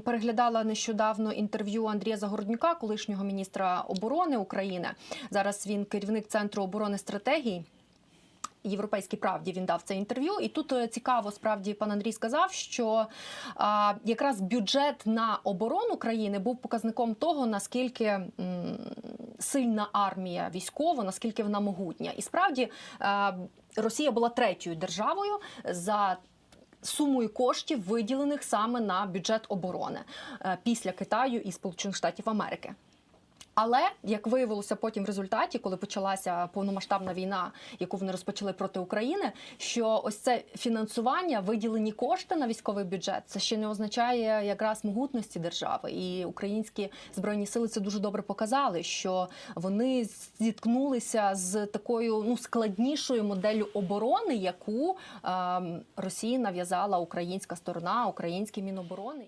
переглядала нещодавно інтерв'ю Андрія Загороднюка, колишнього міністра оборони України. Зараз він керівник центру оборони стратегії. Європейській правді він дав це інтерв'ю, і тут е, цікаво, справді пан Андрій сказав, що а, якраз бюджет на оборону країни був показником того, наскільки м, сильна армія військова, наскільки вона могутня. І справді е, Росія була третьою державою за. Сумою коштів виділених саме на бюджет оборони е, після Китаю і Сполучених Штатів Америки. Але як виявилося потім в результаті, коли почалася повномасштабна війна, яку вони розпочали проти України, що ось це фінансування, виділені кошти на військовий бюджет, це ще не означає якраз могутності держави. І українські збройні сили це дуже добре показали, що вони зіткнулися з такою ну складнішою моделлю оборони, яку ем, Росії нав'язала українська сторона, український міноборони.